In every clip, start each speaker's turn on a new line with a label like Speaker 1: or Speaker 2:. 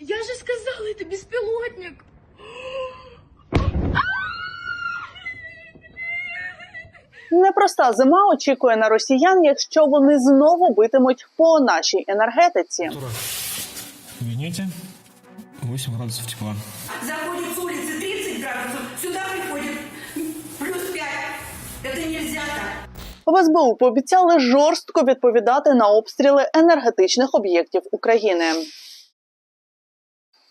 Speaker 1: Я же сказала, это беспилотник.
Speaker 2: Непроста зима очікує на росіян, якщо вони знову битимуть по нашій енергетиці.
Speaker 3: В кабинете 8 градусов тепла.
Speaker 4: Заходит с улицы 30 градусов, сюда приходит плюс 5. Это нельзя так.
Speaker 2: В СБУ пообіцяли жорстко відповідати на обстріли енергетичних об'єктів України.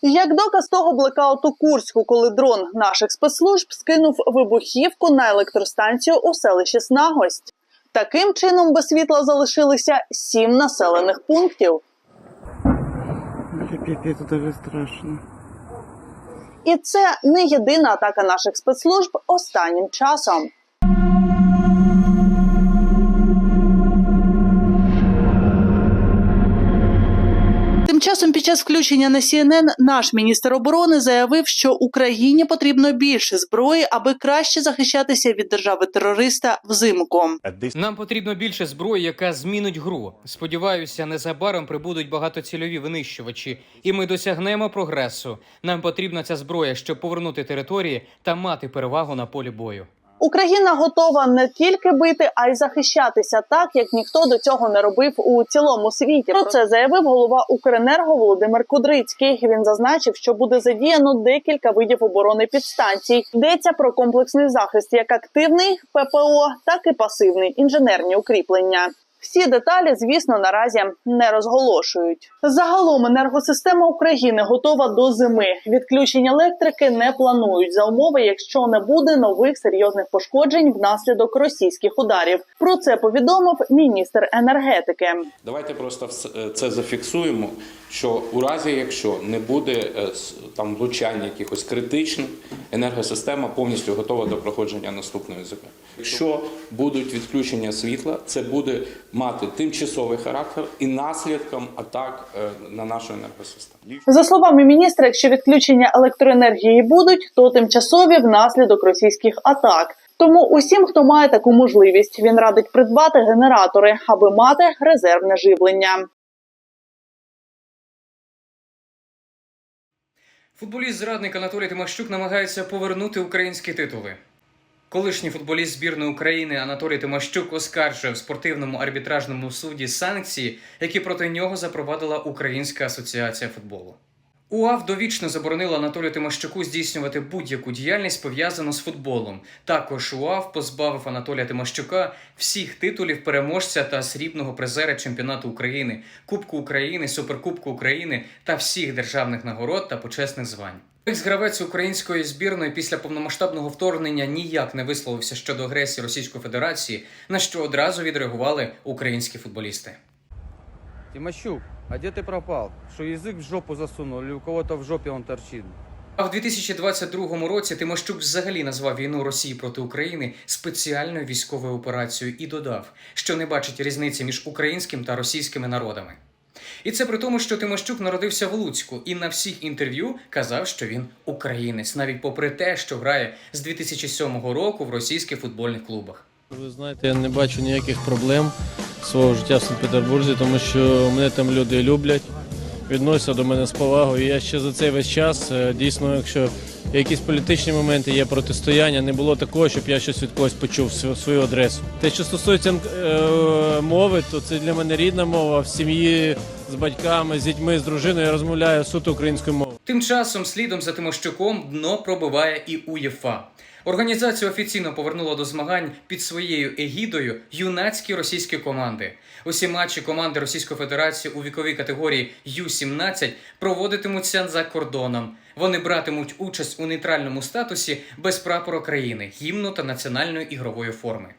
Speaker 2: Як доказ того блекауту Курську, коли дрон наших спецслужб скинув вибухівку на електростанцію у селищі Снагость. Таким чином без світла залишилися сім населених пунктів.
Speaker 5: Пипец, страшно.
Speaker 2: І це не єдина атака наших спецслужб останнім часом. Під час включення на CNN наш міністр оборони заявив, що Україні потрібно більше зброї, аби краще захищатися від держави терориста взимку.
Speaker 6: Нам потрібно більше зброї, яка змінить гру. Сподіваюся, незабаром прибудуть багатоцільові винищувачі, і ми досягнемо прогресу. Нам потрібна ця зброя, щоб повернути території та мати перевагу на полі бою.
Speaker 2: Україна готова не тільки бити, а й захищатися так, як ніхто до цього не робив у цілому світі. Про це заявив голова Укренерго Володимир Кудрицький. Він зазначив, що буде задіяно декілька видів оборони підстанцій. Йдеться про комплексний захист, як активний ППО, так і пасивний інженерні укріплення. Всі деталі, звісно, наразі не розголошують. Загалом енергосистема України готова до зими. Відключень електрики не планують за умови, якщо не буде нових серйозних пошкоджень внаслідок російських ударів. Про це повідомив міністр енергетики.
Speaker 7: Давайте просто е, це зафіксуємо, що у разі, якщо не буде е, там влучання якихось критичних, енергосистема повністю готова до проходження наступної зими. Якщо будуть відключення світла, це буде мати тимчасовий характер і наслідком атак е, на нашу енергосистему.
Speaker 2: За словами міністра, якщо відключення електроенергії будуть, то тимчасові внаслідок російських атак. Тому усім, хто має таку можливість, він радить придбати генератори, аби мати резервне живлення.
Speaker 6: Футболіст-зрадник Анатолій Тимощук намагається повернути українські титули. Колишній футболіст збірної України Анатолій Тимощук оскаржує в спортивному арбітражному суді санкції, які проти нього запровадила Українська асоціація футболу. УАФ довічно заборонила Анатолію Тимощуку здійснювати будь-яку діяльність пов'язану з футболом. Також УАФ позбавив Анатолія Тимощука всіх титулів переможця та срібного призера чемпіонату України, Кубку України, Суперкубку України та всіх державних нагород та почесних звань. Екс-гравець української збірної після повномасштабного вторгнення ніяк не висловився щодо агресії Російської Федерації, на що одразу відреагували українські футболісти.
Speaker 8: Тимощук, а где ты пропал? Что язык в жопу засунул или у кого-то в жопе он торчит?
Speaker 6: А в 2022 році Тимощук взагалі назвав війну Росії проти України спеціальною військовою операцією і додав, що не бачить різниці між українським та російськими народами. І це при тому, що Тимощук народився в Луцьку і на всіх інтерв'ю казав, що він українець, навіть попри те, що грає з 2007 року в російських футбольних клубах.
Speaker 9: Ви знаєте, я не бачу ніяких проблем свого життя в Санкт-Петербурзі, тому що мене там люди люблять, відносяться до мене з повагою. І я ще за цей весь час е, дійсно, якщо якісь політичні моменти є протистояння, не було такого, щоб я щось від когось почув свою адресу. Те, що стосується е, мови, то це для мене рідна мова. В сім'ї з батьками, з дітьми, з дружиною я розмовляю суто українською мовою.
Speaker 6: Тим часом слідом за Тимощуком дно пробиває і УЄФА. Організація офіційно повернула до змагань під своєю егідою юнацькі російські команди. Усі матчі команди Російської Федерації у віковій категорії Ю-17 проводитимуться за кордоном. Вони братимуть участь у нейтральному статусі без прапора країни, гімну та національної ігрової форми.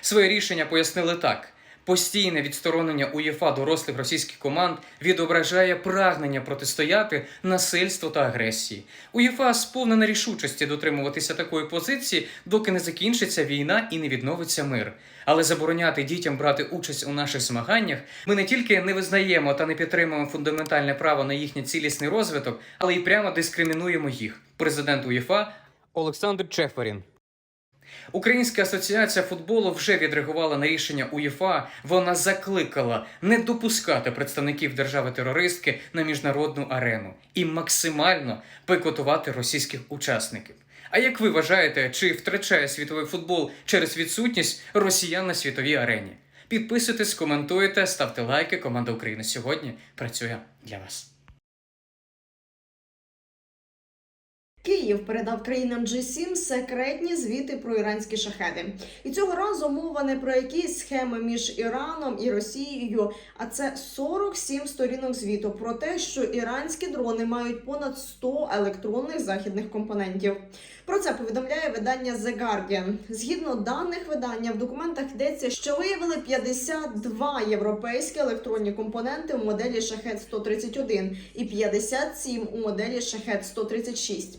Speaker 6: Своє рішення пояснили так. Постійне відсторонення УЄФА дорослих російських команд відображає прагнення протистояти насильству та агресії. УЄФА сповнена рішучості дотримуватися такої позиції, доки не закінчиться війна і не відновиться мир. Але забороняти дітям брати участь у наших змаганнях ми не тільки не визнаємо та не підтримуємо фундаментальне право на їхній цілісний розвиток, але й прямо дискримінуємо їх. Президент УЄФА Олександр Чеферін. Українська асоціація футболу вже відреагувала на рішення УЄФА. Вона закликала не допускати представників держави-терористки на міжнародну арену і максимально бойкотувати російських учасників. А як ви вважаєте, чи втрачає світовий футбол через відсутність росіян на світовій арені? Підписуйтесь, коментуйте, ставте лайки. Команда України сьогодні працює для вас.
Speaker 10: Київ передав країнам G7 секретні звіти про іранські шахеди. І цього разу мова не про якісь схеми між Іраном і Росією, а це 47 сторінок звіту про те, що іранські дрони мають понад 100 електронних західних компонентів. Про це повідомляє видання The Guardian. Згідно даних видання, в документах йдеться, що виявили 52 європейські електронні компоненти у моделі Шахет 131 і 57 у моделі Шахет 136.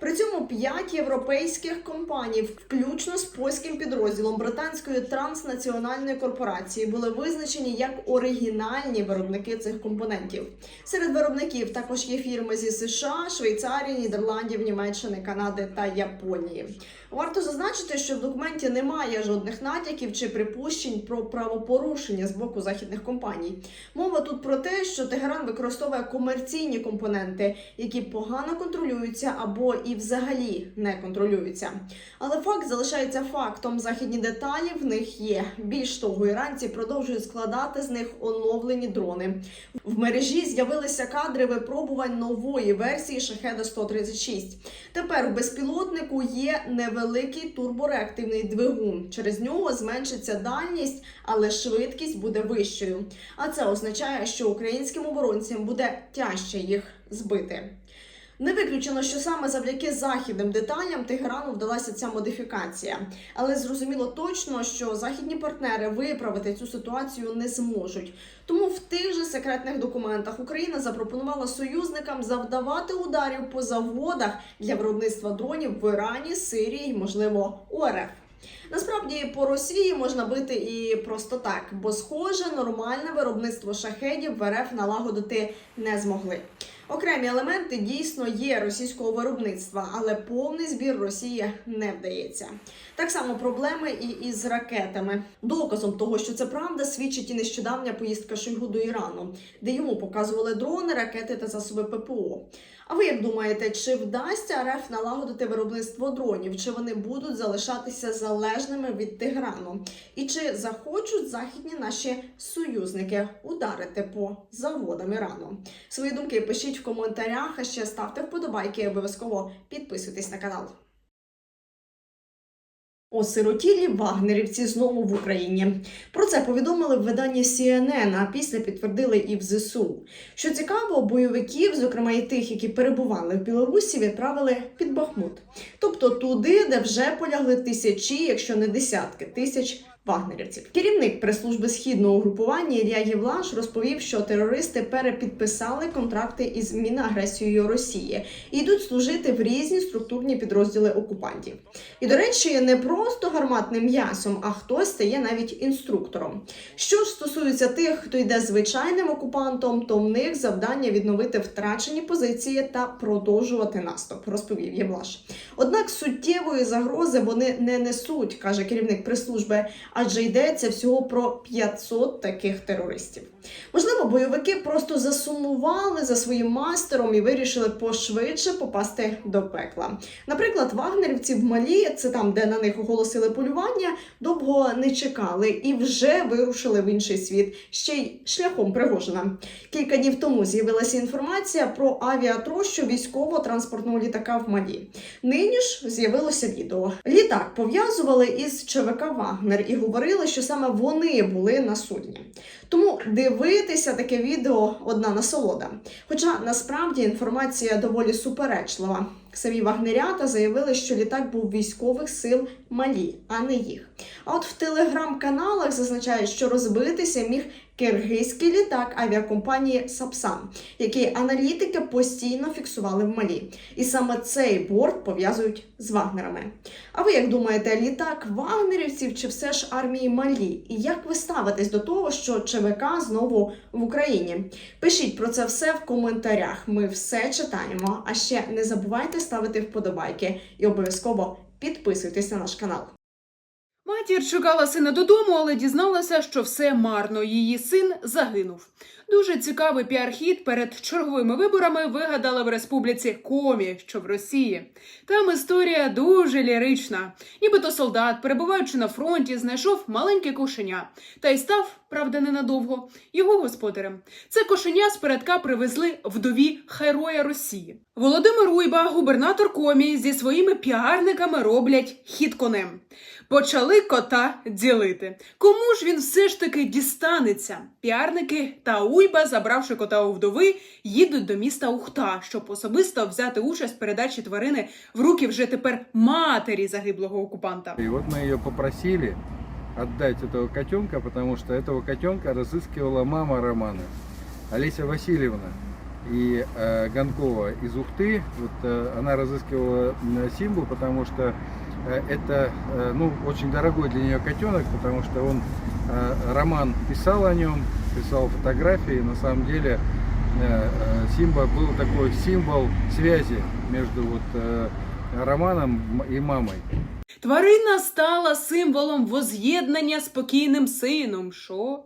Speaker 10: При цьому 5 європейських компаній, включно з польським підрозділом британської транснаціональної корпорації, були визначені як оригінальні виробники цих компонентів. Серед виробників також є фірми зі США, Швейцарії, Нідерландів, Німеччини, Канади та Японії. Варто зазначити, що в документі немає жодних натяків чи припущень про правопорушення з боку західних компаній. Мова тут про те, що Тегеран використовує комерційні компоненти, які погано контролюються або і взагалі не контролюються. Але факт залишається фактом. Західні деталі в них є. Більш того, іранці продовжують складати з них оновлені дрони. В мережі з'явилися кадри випробувань нової версії Шахеда 136. Тепер у безпілотнику є невеликий турбореактивний двигун. Через нього зменшиться дальність, але швидкість буде вищою. А це означає, що українським оборонцям буде тяжче їх збити. Не виключено, що саме завдяки західним деталям Тегерану вдалася ця модифікація, але зрозуміло точно, що західні партнери виправити цю ситуацію не зможуть. Тому в тих же секретних документах Україна запропонувала союзникам завдавати ударів по заводах для виробництва дронів в Ірані, Сирії, можливо, УРФ. Насправді по Росії можна бити і просто так, бо схоже, нормальне виробництво шахедів в РФ налагодити не змогли. Окремі елементи дійсно є російського виробництва, але повний збір Росії не вдається. Так само проблеми і із ракетами. Доказом того, що це правда, свідчить і нещодавня поїздка Шойгу до Ірану, де йому показували дрони, ракети та засоби ППО. А ви як думаєте, чи вдасться РФ налагодити виробництво дронів? Чи вони будуть залишатися залежними від Теграну? І чи захочуть західні наші союзники ударити по заводам Ірану? Свої думки пишіть в коментарях, а ще ставте вподобайки і обов'язково підписуйтесь на канал. Осиротілі вагнерівці знову в Україні. Про це повідомили в виданні CNN, а після підтвердили і в ЗСУ. Що цікаво, бойовиків, зокрема і тих, які перебували в Білорусі, відправили під Бахмут, тобто туди, де вже полягли тисячі, якщо не десятки тисяч. Вагнерівців керівник прес-служби східного угрупування Ілля Євлаш розповів, що терористи перепідписали контракти із мінагресією Росії і йдуть служити в різні структурні підрозділи окупантів. І до речі, не просто гарматним м'ясом, а хтось стає навіть інструктором. Що ж стосується тих, хто йде звичайним окупантом, то в них завдання відновити втрачені позиції та продовжувати наступ, розповів Євлаш. Однак суттєвої загрози вони не несуть, каже керівник прес-служби, адже йдеться всього про 500 таких терористів. Можливо, бойовики просто засумували за своїм мастером і вирішили пошвидше попасти до пекла. Наприклад, вагнерівці в Малі, це там, де на них оголосили полювання, довго не чекали і вже вирушили в інший світ, ще й шляхом Пригожина. Кілька днів тому з'явилася інформація про авіатрощу військово-транспортного літака в Малі. Нині ж з'явилося відео. Літак пов'язували із ЧВК Вагнер і говорили, що саме вони були на судні. Тому дивитися таке відео одна насолода. Хоча насправді інформація доволі суперечлива. Самі вагнерята заявили, що літак був військових сил Малі, а не їх. А от в телеграм-каналах зазначають, що розбитися міг киргизький літак авіакомпанії Сапсан, який аналітики постійно фіксували в Малі. І саме цей борт пов'язують з вагнерами. А ви як думаєте, літак вагнерівців чи все ж армії Малі? І як ви ставитесь до того, що ЧВК знову в Україні? Пишіть про це все в коментарях. Ми все читаємо. А ще не забувайте ставити вподобайки і обов'язково підписуйтесь на наш канал.
Speaker 1: Матір чекала сина додому, але дізналася, що все марно. Її син загинув. Дуже цікавий піар-хід перед черговими виборами вигадали в республіці Комі, що в Росії. Там історія дуже лірична. Нібито солдат, перебуваючи на фронті, знайшов маленьке кошеня та й став, правда, ненадовго, його господарем. Це кошеня з передка привезли вдові героя Росії. Володимир Уйба, губернатор Комі, зі своїми піарниками роблять хід конем. Почали кота ділити. Кому ж він все ж таки дістанеться? Піарники та Уйба, забравши кота у вдови, їдуть до міста Ухта, щоб особисто взяти участь в передачі тварини в руки вже тепер матері загиблого окупанта.
Speaker 8: И вот мы ее попросили отдать этого котенка, потому что этого котенка разыскивала мама Романа, Олеся Васильевна. И э, Гонкова из Ухты, вот э, она разыскивала м, Симбу, потому что э, это э, ну, очень дорогой для нее котенок, потому что он, э, Роман писал о нем, писал фотографии, на самом деле э, э, Симба был такой символ связи между вот, э, Романом и мамой.
Speaker 1: Тварина стала символом воз'єднання з покійним сином. Що?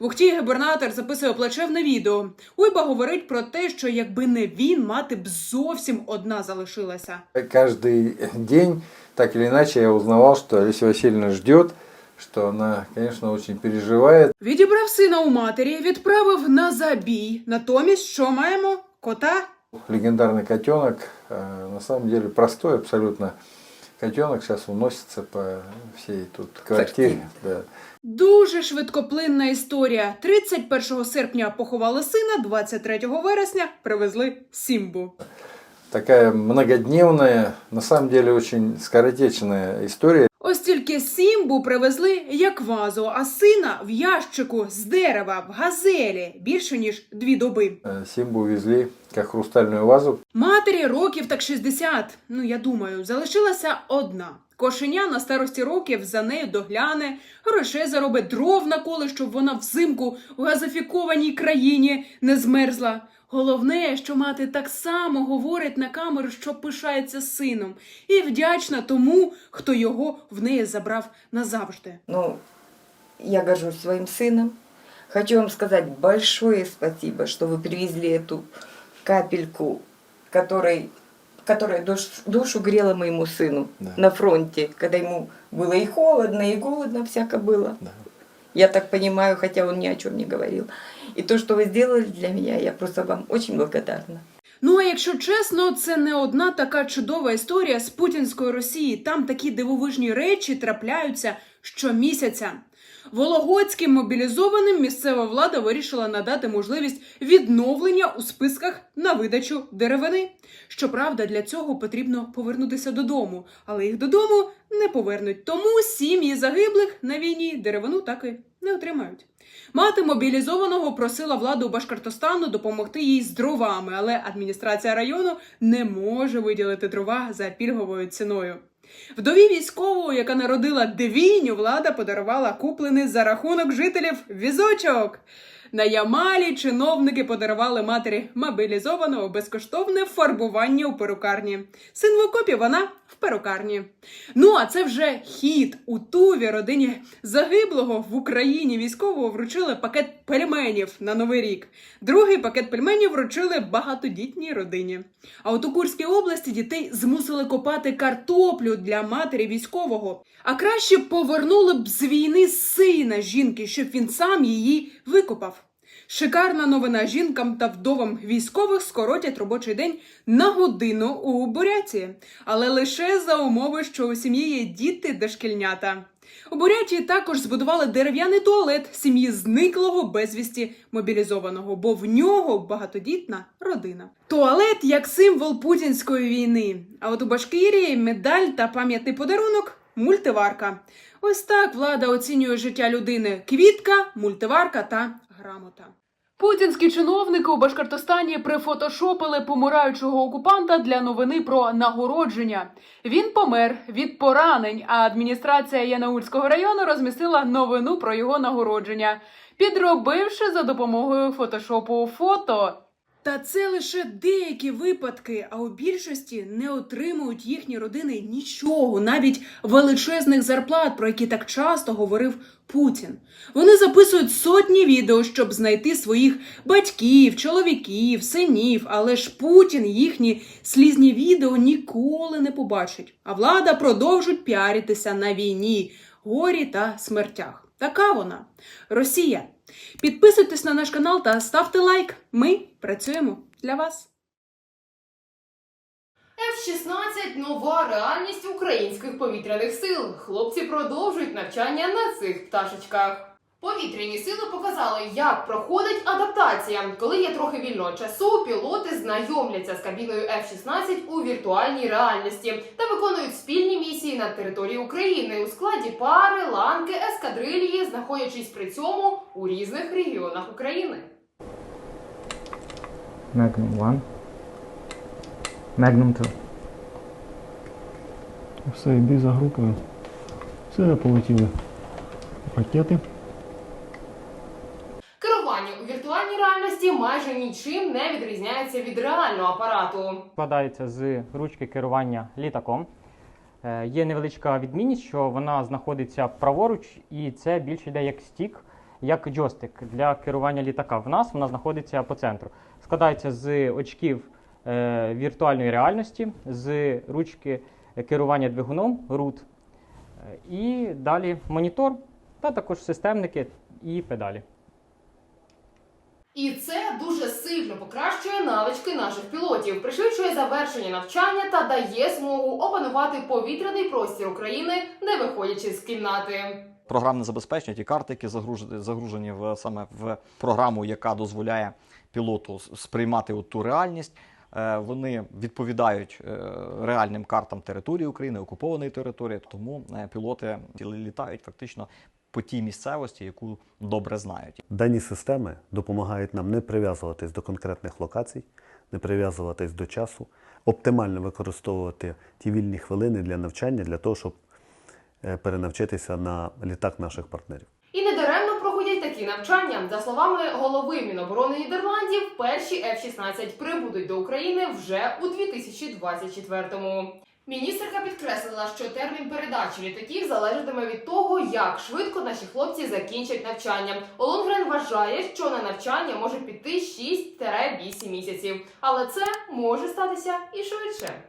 Speaker 1: В Ухті губернатор записує плачевне відео. Уйба говорить про те, що якби не він, мати б зовсім одна залишилася.
Speaker 11: Каждый день, так или иначе, я узнавал, что Олеся Васильевна ждет, что она, конечно, очень переживает.
Speaker 1: Відібрав сина у матері, відправив на забій. Натомість, що маємо? Кота
Speaker 11: Легендарный котенок, на самом деле простой абсолютно котенок, сейчас уносится по всей тут квартире. Да.
Speaker 1: Дуже швидкоплинна історія. 31 серпня поховали сина, 23 вересня привезли Сімбу.
Speaker 11: Такая многодневная, на самом деле очень скоротечная история.
Speaker 1: Ось тільки Сімбу привезли як вазу, а сина в ящику з дерева в газелі більше ніж дві доби.
Speaker 11: Э, Симбу увезли как хрустальную вазу.
Speaker 1: Матері років так 60, ну я думаю, залишилася одна. Кошеня на старості років за нею догляне, грошей заробить дров наколи, щоб вона взимку в газифікованій країні не змерзла. Головне, що мати так само говорить на камеру, що пишається сином, і вдячна тому, хто його в неї забрав назавжди.
Speaker 12: Ну, я горжусь своим сыном. Хочу вам сказать большое спасибо, что вы привезли эту капельку, которой, которая душ- душу грела моему сыну
Speaker 11: Да.
Speaker 12: на фронте, когда ему было и холодно, и голодно всяко было.
Speaker 11: Да.
Speaker 12: Я так понимаю, хотя он ни о чем не говорил. И то, что вы сделали для меня, я просто вам очень благодарна.
Speaker 1: Ну а якщо чесно, це не одна така чудова історія з путінської Росії. Там такі дивовижні речі трапляються щомісяця. Вологодським мобілізованим місцева влада вирішила надати можливість відновлення у списках на видачу деревини. Щоправда, для цього потрібно повернутися додому, але їх додому не повернуть. Тому сім'ї загиблих на війні деревину так і не отримають. Мати мобілізованого просила владу Башкортостану допомогти їй з дровами, але адміністрація району не може виділити дрова за пільговою ціною. Вдові військового, яка народила двійню, влада подарувала куплений за рахунок жителів візочок. На Ямалі чиновники подарували матері мобілізованого безкоштовне фарбування у перукарні. Син в окопі, вона в перукарні. Ну а це вже хід у Туві родині загиблого в Україні військового вручили пакет пельменів на новий рік. Другий пакет пельменів вручили багатодітній родині. А от у Курській області дітей змусили копати картоплю для матері військового. А краще повернули б з війни сина жінки, щоб він сам її викопав. Шикарна новина жінкам та вдовам військових скоротять робочий день на годину у Буряті, але лише за умови, що у сім'ї є діти дошкільнята. У Бурятії також збудували дерев'яний туалет сім'ї зниклого безвісті мобілізованого, бо в нього багатодітна родина. Туалет як символ путінської війни. А от у Башкирії медаль та пам'ятний подарунок мультиварка. Ось так влада оцінює життя людини: квітка, мультиварка та грамота. Путінські чиновники у Башкортостані прифотошопили помираючого окупанта для новини про нагородження. Він помер від поранень, а адміністрація Янаульського району розмістила новину про його нагородження, підробивши за допомогою фотошопу фото. Та це лише деякі випадки, а у більшості не отримують їхні родини нічого, навіть величезних зарплат, про які так часто говорив Путін. Вони записують сотні відео, щоб знайти своїх батьків, чоловіків, синів, але ж Путін їхні слізні відео ніколи не побачить. А влада продовжить піаритися на війні, горі та смертях. Така вона Росія. Підписуйтесь на наш канал та ставте лайк. Ми працюємо для вас.
Speaker 13: F-16 – нова реальність українських повітряних сил. Хлопці продовжують навчання на цих пташечках. Повітряні сили показали, як проходить адаптація. Коли є трохи вільного часу, пілоти знайомляться з кабіною F-16 у віртуальній реальності та виконують спільні місії на території України у складі пари, ланки, ескадрильї, знаходячись при цьому у різних регіонах України.
Speaker 3: Magnum 1. Magnum 2. Все, йди за групою. Все, полетіли. Ракети.
Speaker 13: Керування у віртуальній реальності майже нічим не відрізняється від реального апарату.
Speaker 14: складається з ручки керування літаком. Е, Є невеличка відмінність, що вона знаходиться праворуч, і це більше йде як стік, як джойстик для керування літака. В нас вона знаходиться по центру. Складається з очків е, віртуальної реальності, з ручки керування двигуном RUT, е, і далі монітор, та також системники і педалі.
Speaker 13: І це дуже сильно покращує навички наших пілотів, пришвидшує завершення навчання та дає змогу опанувати повітряний простір України, не виходячи з кімнати.
Speaker 15: Програмне забезпечення, ті карти, які загружені, в, саме в програму, яка дозволяє пілоту сприймати от ту реальність. е, Вони відповідають е, реальним картам території України, окупованої території, тому е, пілоти літають фактично по тій місцевості, яку добре знають.
Speaker 16: Дані системи допомагають нам не прив'язуватись до конкретних локацій, не прив'язуватись до часу, оптимально використовувати ті вільні хвилини для навчання, для того, щоб е, перенавчитися на літак наших партнерів.
Speaker 13: І недаремно проходять такі навчання. За словами голови Міноборони Нідерландів, перші F-16 прибудуть до України вже у 2024-му. Міністерка підкреслила, що термін передачі літаків залежатиме від того, як швидко наші хлопці закінчать навчання. Олонгрен вважає, що на навчання може піти 6-8 місяців, але це може статися і швидше.